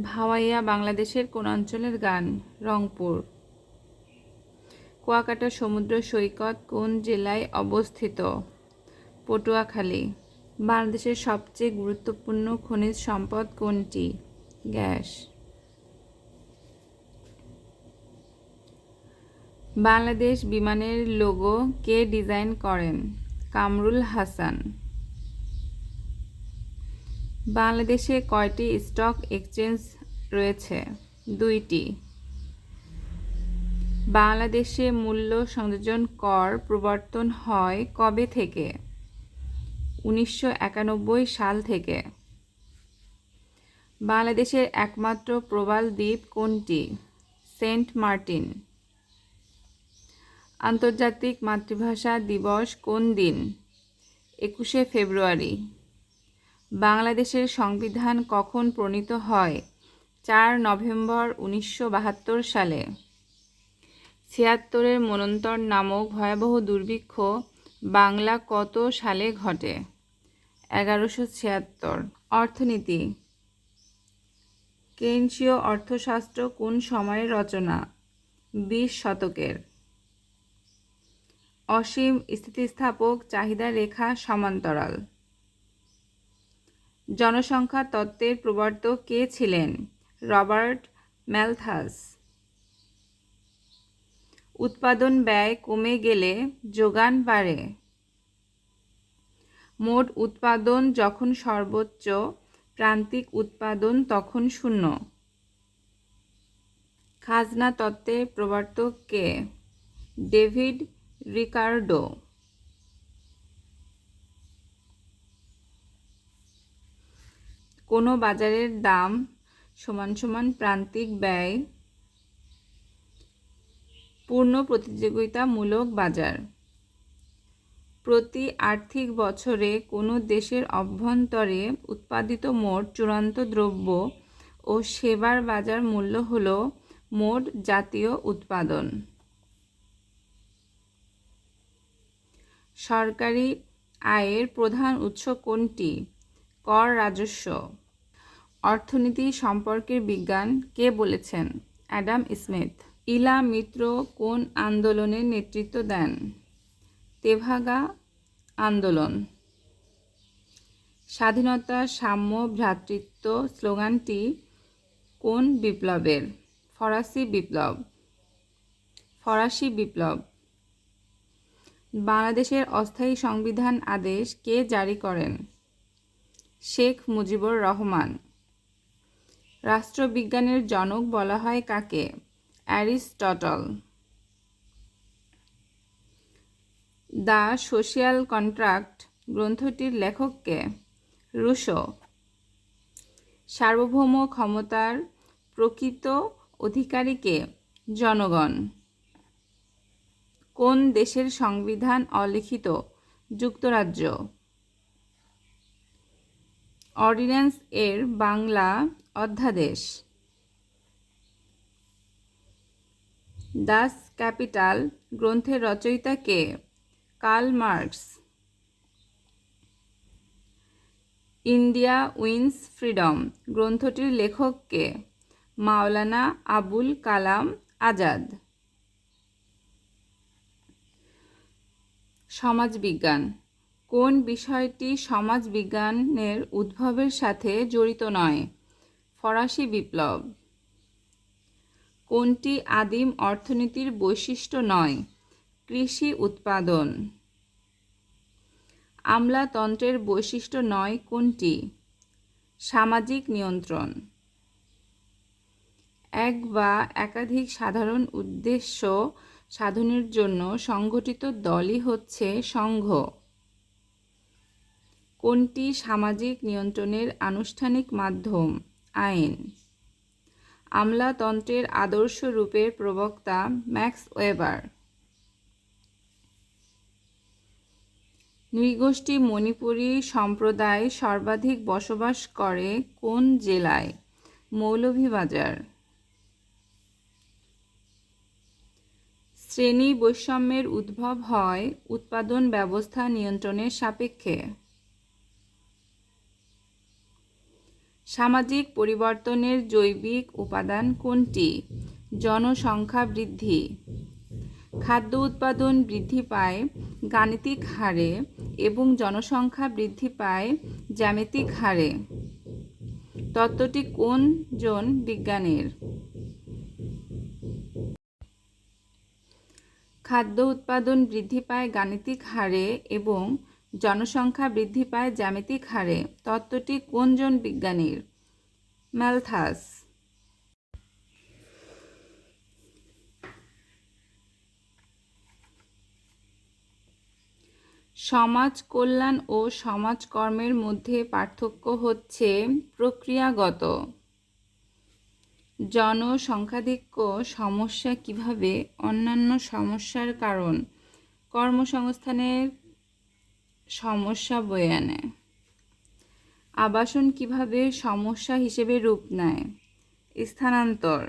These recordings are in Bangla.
ভাওয়াইয়া বাংলাদেশের কোন অঞ্চলের গান, রংপুর। কুয়াকাটা সমুদ্র সৈকত কোন জেলায় অবস্থিত? পটুয়াখালী। বাংলাদেশের সবচেয়ে গুরুত্বপূর্ণ খনিজ সম্পদ কোনটি? গ্যাস। বাংলাদেশ বিমানের লোগো কে ডিজাইন করেন? কামরুল হাসান। বাংলাদেশে কয়টি স্টক এক্সচেঞ্জ রয়েছে? দুইটি। বাংলাদেশে মূল্য সংযোজন কর প্রবর্তন হয় কবে থেকে? উনিশশো একানব্বই সাল থেকে। বাংলাদেশের একমাত্র প্রবাল দ্বীপ কোনটি? সেন্ট মার্টিন। আন্তর্জাতিক মাতৃভাষা দিবস কোন দিন? একুশে ফেব্রুয়ারি। বাংলাদেশের সংবিধান কখন প্রণীত হয়? চার নভেম্বর উনিশশো বাহাত্তর সালে। ছিয়াত্তরের মনন্তর নামক ভয়াবহ দুর্ভিক্ষ বাংলা কত সালে ঘটে? এগারোশো ছিয়াত্তর। অর্থনীতি। কেনশীয় অর্থশাস্ত্র কোন সময়ের রচনা? বিশ শতকের। অসীম স্থিতিস্থাপক চাহিদা রেখা সমান্তরাল। জনসংখ্যা তত্ত্বের প্রবর্তক কে ছিলেন? Robert Malthus. উৎপাদন ব্যয় কমে গেলে যোগান বাড়ে। মোট উৎপাদন যখন সর্বোচ্চ, প্রান্তিক উৎপাদন তখন শূন্য। খাজনা তত্ত্বের প্রবর্তক কে? David Ricardo. কোনো বাজারের দাম সমান সমান প্রান্তিক ব্যয় পূর্ণ প্রতিযোগিতামূলক বাজার। প্রতি আর্থিক বছরে কোনো দেশের অভ্যন্তরে উৎপাদিত মোট চূড়ান্ত দ্রব্য ও সেবার বাজার মূল্য হল মোট জাতীয় উৎপাদন। সরকারি আয়ের প্রধান উৎস কোনটি? কর রাজস্ব। অর্থনীতি সম্পর্কের বিজ্ঞান কে বলেছেন? Adam Smith. ইলা মিত্র কোন আন্দোলনের নেতৃত্ব দেন? তেভাগা আন্দোলন। স্বাধীনতা, সাম্য, ভ্রাতৃত্ব স্লোগানটি কোন বিপ্লবের? ফরাসি বিপ্লব। ফরাসি বিপ্লব। বাংলাদেশের অস্থায়ী সংবিধান আদেশ কে জারি করেন? শেখ মুজিবুর রহমান। রাষ্ট্রবিজ্ঞানের জনক বলা হয় কাকে? অ্যারিস্টটল। দ্য সোশিয়াল কন্ট্রাক্ট গ্রন্থটির লেখককে রুশো। সার্বভৌম ক্ষমতার প্রকৃত অধিকারীকে জনগণ। কোন দেশের সংবিধান অলিখিত? যুক্তরাজ্য। অর্ডিন্যান্স এর বাংলা অধ্যাদেশ। দাস ক্যাপিটাল গ্রন্থের রচয়িতা কে Karl Marx. India Wins Freedom গ্রন্থটির লেখক কে মাওলানা আবুল কালাম আজাদ। সমাজবিজ্ঞান। কোন বিষয়টি সমাজবিজ্ঞানের উদ্ভবের সাথে জড়িত নয়? ফরাসি বিপ্লব। কোনটি আদিম অর্থনীতির বৈশিষ্ট্য নয়? কৃষি উৎপাদন। আমলাতন্ত্রের বৈশিষ্ট্য নয় কোনটি? সামাজিক নিয়ন্ত্রণ। এক বা একাধিক সাধারণ উদ্দেশ্য সাধনের জন্য সংগঠিত দলই হচ্ছে সংঘ। কোনটি সামাজিক নিয়ন্ত্রণের আনুষ্ঠানিক মাধ্যম? আইন। আমলাতন্ত্রের আদর্শ রূপের প্রবক্তা ম্যাক্স ওয়েবার। নৃগোষ্ঠী মণিপুরী সম্প্রদায় সর্বাধিক বসবাস করে কোন জেলায়? মৌলভীবাজার। শ্রেণি বৈষম্যের উদ্ভব হয় উৎপাদন ব্যবস্থা নিয়ন্ত্রণের সাপেক্ষে। সামাজিক পরিবর্তনের জৈবিক উপাদান কোনটি? জনসংখ্যা বৃদ্ধি। খাদ্য উৎপাদন বৃদ্ধি পায় গাণিতিক হারে এবং জনসংখ্যা বৃদ্ধি পায় জ্যামিতিক হারে। তত্ত্বটি কোন জন বিজ্ঞানের? খাদ্য উৎপাদন বৃদ্ধি পায় গাণিতিক হারে এবং জনসংখ্যা বৃদ্ধি পায় জ্যামিতিক হারে। তত্ত্বটি কোনজন বিজ্ঞানীর? ম্যালথাস সমাজ কল্যাণ ও সমাজকর্মের মধ্যে পার্থক্য হচ্ছে প্রক্রিয়াগত। জনসংখ্যাধিক্য সমস্যা কীভাবে? অন্যান্য সমস্যার কারণ। কর্মসংস্থানের সমস্যা বয়ে আনে। আবাসন কীভাবে সমস্যা হিসেবে রূপ নেয়? স্থানান্তর।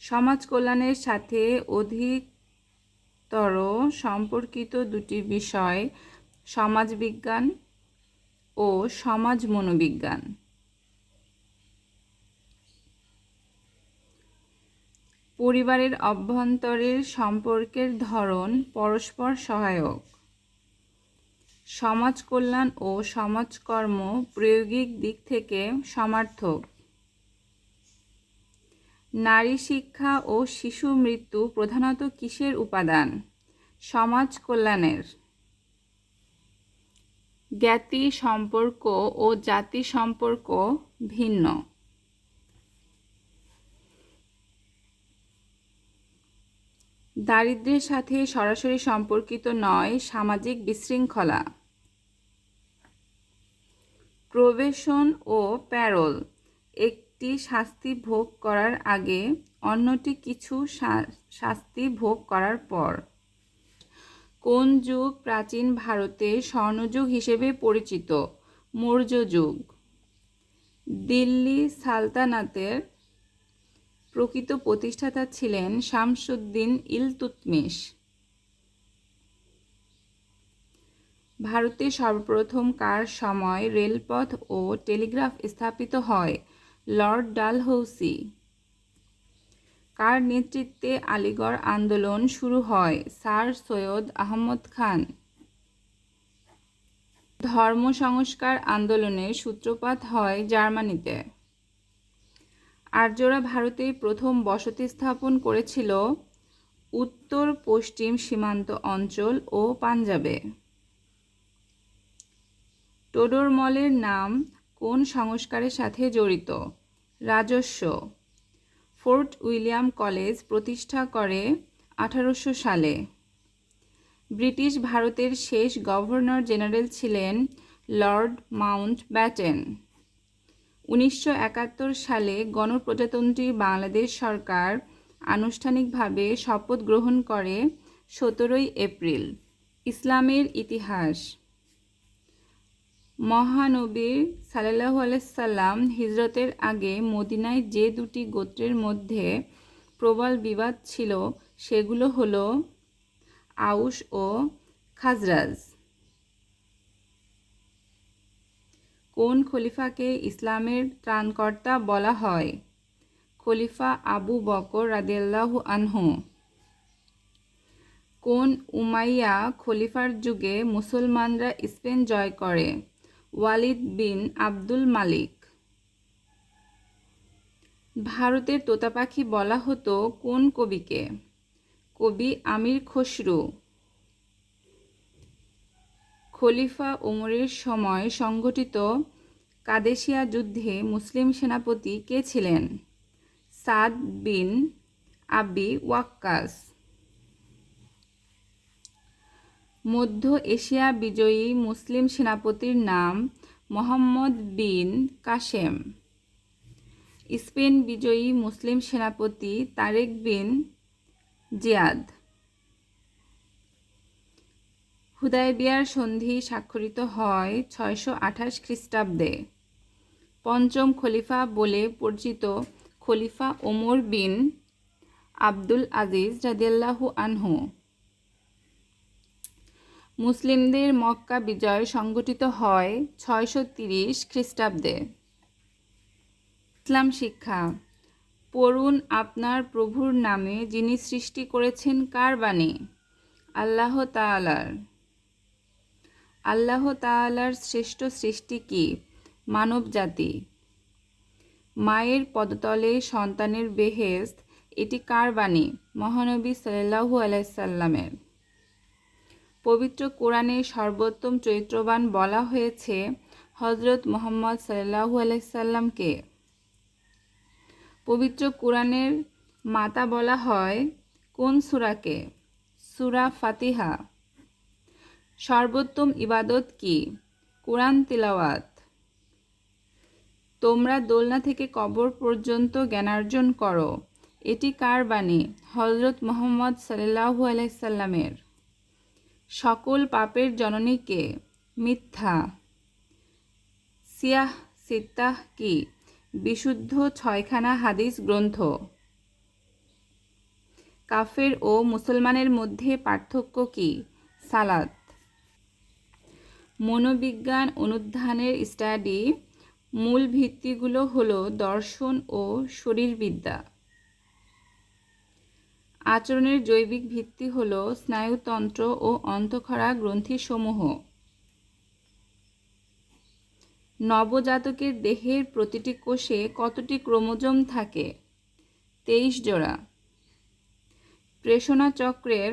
সমাজ কল্যাণের সাথে অধিকতর সম্পর্কিত দুটি বিষয় সমাজবিজ্ঞান ও সমাজ মনোবিজ্ঞান। পরিবারের অভ্যন্তরের সম্পর্কের ধরন পরস্পর সহায়ক। সমাজ কল্যাণ ও সমাজকর্ম প্রায়োগিক দিক থেকে সমার্থক। নারী শিক্ষা ও শিশু মৃত্যু প্রধানত কিসের উপাদান? সমাজ কল্যাণের জ্ঞাতি সম্পর্ক ও জাতি সম্পর্ক ভিন্ন। দারিদ্র্যের সাথে সরাসরি সম্পর্কিত নয় সামাজিক বিশৃঙ্খলা। প্রবেশন ও প্যারোল। একটি শাস্তি ভোগ করার আগে অন্যটি কিছু শাস্তি ভোগ করার পর। কোন যুগ প্রাচীন ভারতে স্বর্ণযুগ হিসেবে পরিচিত? মৌর্য যুগ। দিল্লি সালতানাতের প্রকৃত প্রতিষ্ঠাতা ছিলেন শামসুদ্দিন ইলতুতমিশ। ভারতে সর্বপ্রথম কার সময় রেলপথ ও টেলিগ্রাফ স্থাপিত হয়? লর্ড ডালহৌসি। কার নেতৃত্বে আলিগড় আন্দোলন শুরু হয়? স্যার সৈয়দ আহমদ খান। ধর্ম সংস্কার আন্দোলনের সূত্রপাত হয় জার্মানিতে। আর্যরা ভারতে প্রথম বসতি স্থাপন করেছিল উত্তর পশ্চিম সীমান্ত অঞ্চল ও পাঞ্জাবে। টোডরমলের নাম কোন সংস্কারের সাথে জড়িত? রাজস্ব। ফোর্ট উইলিয়াম কলেজ প্রতিষ্ঠা করে আঠারোশো সালে। ব্রিটিশ ভারতের শেষ গভর্নর জেনারেল ছিলেন লর্ড মাউন্ট ব্যাটেন। উনিশশো একাত্তর সালে গণপ্রজাতন্ত্রী বাংলাদেশ সরকার আনুষ্ঠানিকভাবে শপথ গ্রহণ করে সতেরোই এপ্রিল, ইসলামের ইতিহাস। মহানবীর সাল্লাহ আলাইসাল্লাম হিজরতের আগে মদিনায় যে দুটি গোত্রের মধ্যে প্রবল বিবাদ ছিল, সেগুলো হলো আউস ও খাজরাজ। কোন খলিফাকে ইসলামের ত্রাণকর্তা বলা হয়? খলিফা আবু বকর রাদিয়াল্লাহু আনহু। কোন উমাইয়া খলিফার যুগে মুসলমানরা স্পেন জয় করে? ওয়ালিদ বিন আব্দুল মালিক। ভারতের তোতা পাখি বলা হতো কোন কবিকে? কবি আমির খসরু। খলিফা ওমরের সময় সংগঠিত কাদেশিয়া যুদ্ধে মুসলিম সেনাপতি কে ছিলেন? সাদ বিন আবি ওয়াক্কাস। মধ্য এশিয়া বিজয়ী মুসলিম সেনাপতির নাম মোহাম্মদ বিন কাশেম। স্পেন বিজয়ী মুসলিম সেনাপতি তারেক বিন জিয়াদ। হুদায়বিয়ার সন্ধি স্বাক্ষরিত হয় ছয়শো আঠাশ খ্রিস্টাব্দে। পঞ্চম খলিফা বলে পরিচিত খলিফা ওমর বিন আব্দুল আজিজ রাদিয়াল্লাহু আনহু। মুসলিমদের মক্কা বিজয় সংগঠিত হয় ছয়শো তিরিশ খ্রিস্টাব্দে। ইসলাম শিক্ষা। পড়ুন আপনার প্রভুর নামে যিনি সৃষ্টি করেছেন কার বাণী? আল্লাহ তাআলার। আল্লাহ তাআলার শ্রেষ্ঠ সৃষ্টি কি? মানব জাতি। মায়ের পদতলে সন্তানের বেহেস্ত এটি কার বাণী? মহানবী সাল্লাহু আলাইসাল্লামের পবিত্র কোরআনে সর্বোত্তম চরিত্রবান বলা হয়েছে হজরত মোহাম্মদ সাল্লাহু আলাইসাল্লামকে পবিত্র কোরআনের মাতা বলা হয় কোন সুরাকে? সুরা ফাতিহা। সর্বোত্তম ইবাদত কি? কোরআন তিলাওয়াত। তোমরা দোলনা থেকে কবর পর্যন্ত জ্ঞানার্জন করো। এটি কার বাণী? হজরত মোহাম্মদ সাল্লাহু আলাইসাল্লামের সকল পাপের জননীকে মিথ্যা। সিয়াহ সিত্তাহ কি? বিশুদ্ধ ছয়খানা হাদিস গ্রন্থ। কাফের ও মুসলমানের মধ্যে পার্থক্য কি? সালাত। মনোবিজ্ঞান অনুধানের স্টাডি মূল ভিত্তিগুলো হলো দর্শন ও শরীরবিদ্যা। আচরণের জৈবিক ভিত্তি হল স্নায়ুতন্ত্র ও অন্তঃক্ষরা গ্রন্থিসমূহ। নবজাতকের দেহের প্রতিটি কোষে কতটি ক্রোমোজোম থাকে? তেইশ জোড়া। প্রেষণা চক্রের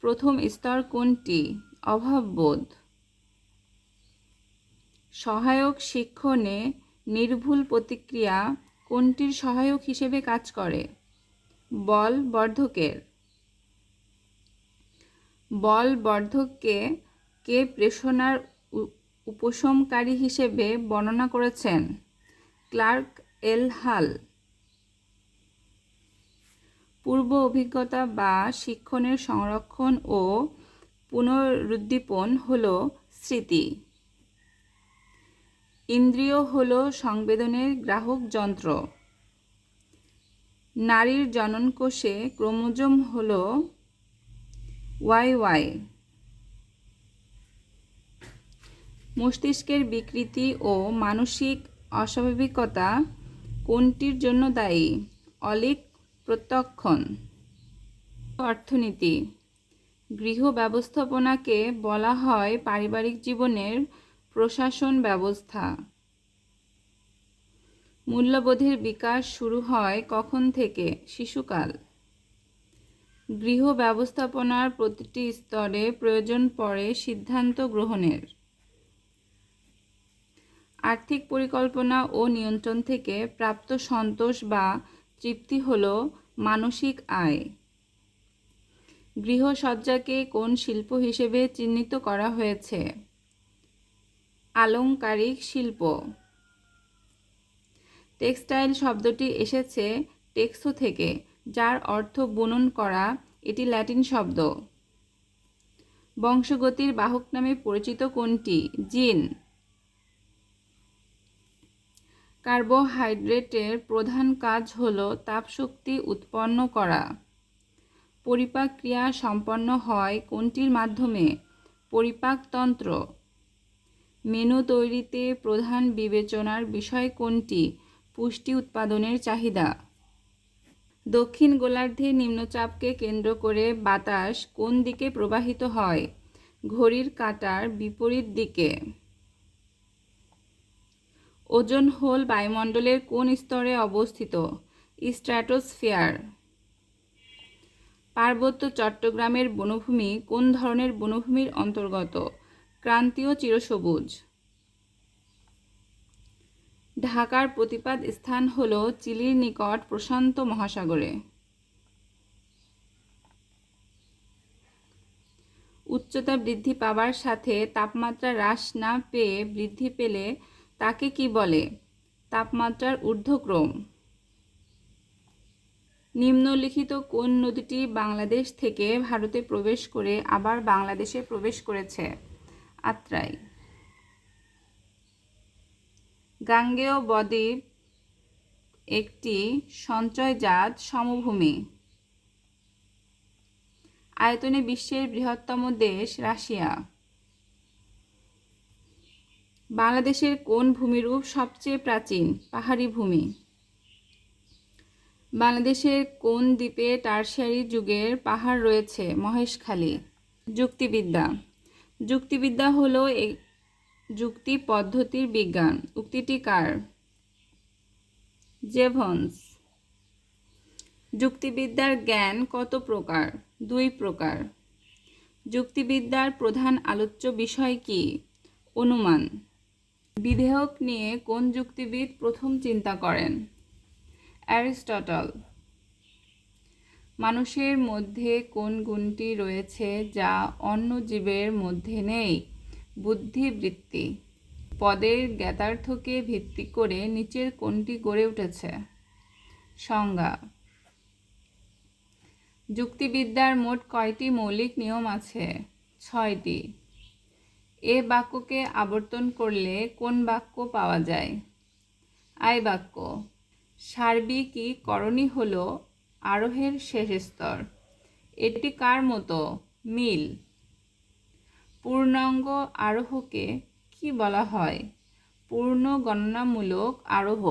প্রথম স্তর কোনটি? অভাববোধ। সহায়ক শিক্ষণে নির্ভুল প্রতিক্রিয়া কোনটির সহায়ক হিসেবে কাজ করে? বল বর্ধকের। বল বর্ধককে কে প্রেষণার উপশমকারী হিসেবে বর্ণনা করেছেন? ক্লার্ক এল হাল। পূর্ব অভিজ্ঞতা বা শিক্ষণের সংরক্ষণ ও পুনরুদ্দীপন হল স্মৃতি। ইন্দ্রিয় হল সংবেদনের গ্রাহক যন্ত্র। নারীর জননকোষে ক্রোমোজোম হল ওয়াই ওয়াই। মস্তিষ্কের বিকৃতি ও মানসিক অস্বাভাবিকতা কোনটির জন্য দায়ী? অলিক প্রত্যক্ষণ। অর্থনীতি। গৃহ ব্যবস্থাপনাকে বলা হয় পারিবারিক জীবনের প্রশাসন ব্যবস্থা। মূল্যবোধের বিকাশ শুরু হয় কখন থেকে? শিশুকাল। গৃহ ব্যবস্থাপনার প্রতিটি স্তরে প্রয়োজন পড়ে সিদ্ধান্ত গ্রহণের। আর্থিক পরিকল্পনা ও নিয়ন্ত্রণ থেকে প্রাপ্ত সন্তোষ বা তৃপ্তি হল মানসিক আয়। গৃহসজ্জাকে কোন শিল্প হিসেবে চিহ্নিত করা হয়েছে? আলংকারিক শিল্প। টেক্সটাইল শব্দটি এসেছে টেক্সো থেকে, যার অর্থ বুনন করা, এটি ল্যাটিন শব্দ। বংশগতির বাহক নামে পরিচিত কোনটি? জিন। কার্বোহাইড্রেটের প্রধান কাজ হল তাপশক্তি উৎপন্ন করা। পরিপাক ক্রিয়া সম্পন্ন হয় কোনটির মাধ্যমে? পরিপাকতন্ত্র মেনু তৈরিতে প্রধান বিবেচনার বিষয় কোনটি? পুষ্টি উৎপাদনের চাহিদা। দক্ষিণ গোলার্ধে নিম্নচাপকে কেন্দ্র করে বাতাস কোন দিকে প্রবাহিত হয়? ঘড়ির কাঁটার বিপরীত দিকে। ওজন হোল বায়ুমণ্ডলের কোন স্তরে অবস্থিত? স্ট্র্যাটোস্ফিয়ার। পার্বত্য চট্টগ্রামের বনভূমি কোন ধরনের বনভূমির অন্তর্গত? ক্রান্তীয় চিরসবুজ। ঢাকার প্রতিপাদ স্থান হল চিলির নিকট প্রশান্ত মহাসাগরে। উচ্চতা বৃদ্ধি পাবার সাথে তাপমাত্রা হ্রাস না পেয়ে বৃদ্ধি পেলে তাকে কি বলে? তাপমাত্রার ঊর্ধ্বক্রম। নিম্নলিখিত কোন নদীটি বাংলাদেশ থেকে ভারতে প্রবেশ করে আবার বাংলাদেশে প্রবেশ করেছে? আত্রাই। গাঙ্গেয় বদ্বীপ একটি সঞ্চয়জাত সমভূমি। আয়তনে বিশ্বের বৃহত্তম দেশ রাশিয়া। বাংলাদেশের কোন ভূমিরূপ সবচেয়ে প্রাচীন? পাহাড়ি ভূমি। বাংলাদেশের কোন দ্বীপে টারশিয়ারি যুগের পাহাড় রয়েছে? মহেশখালী। যুক্তিবিদ্যা। যুক্তিবিদ্যা হলো যুক্তি পদ্ধতির বিজ্ঞান। উক্তিটি কার? জেভন্স। যুক্তিবিদ্যার জ্ঞান কত প্রকার? দুই প্রকার। যুক্তিবিদ্যার প্রধান আলোচ্য বিষয় কি? অনুমান। বিধেয়ক নিয়ে কোন যুক্তিবিদ প্রথম চিন্তা করেন? অ্যারিস্টটল। মানুষের মধ্যে কোন গুণটি রয়েছে যা অন্য জীবের মধ্যে নেই? বুদ্ধিবৃত্তি। পদের জ্ঞাতার্থকে ভিত্তি করে নিচের কোনটি গড়ে উঠেছে। সংজ্ঞা। যুক্তিবিদ্যার মোট কয়টি মৌলিক নিয়ম আছে? ছয়টি। এ বাক্যকে আবর্তন করলে কোন বাক্য পাওয়া যায়? আই বাক্য। সার্বিকীকরণই হল আরোহের শেষ স্তর। এটি কার মতো? মিল। পূর্ণাঙ্গ আরোহকে কি বলা হয়? পূর্ণ গণনামূলক আরোহ।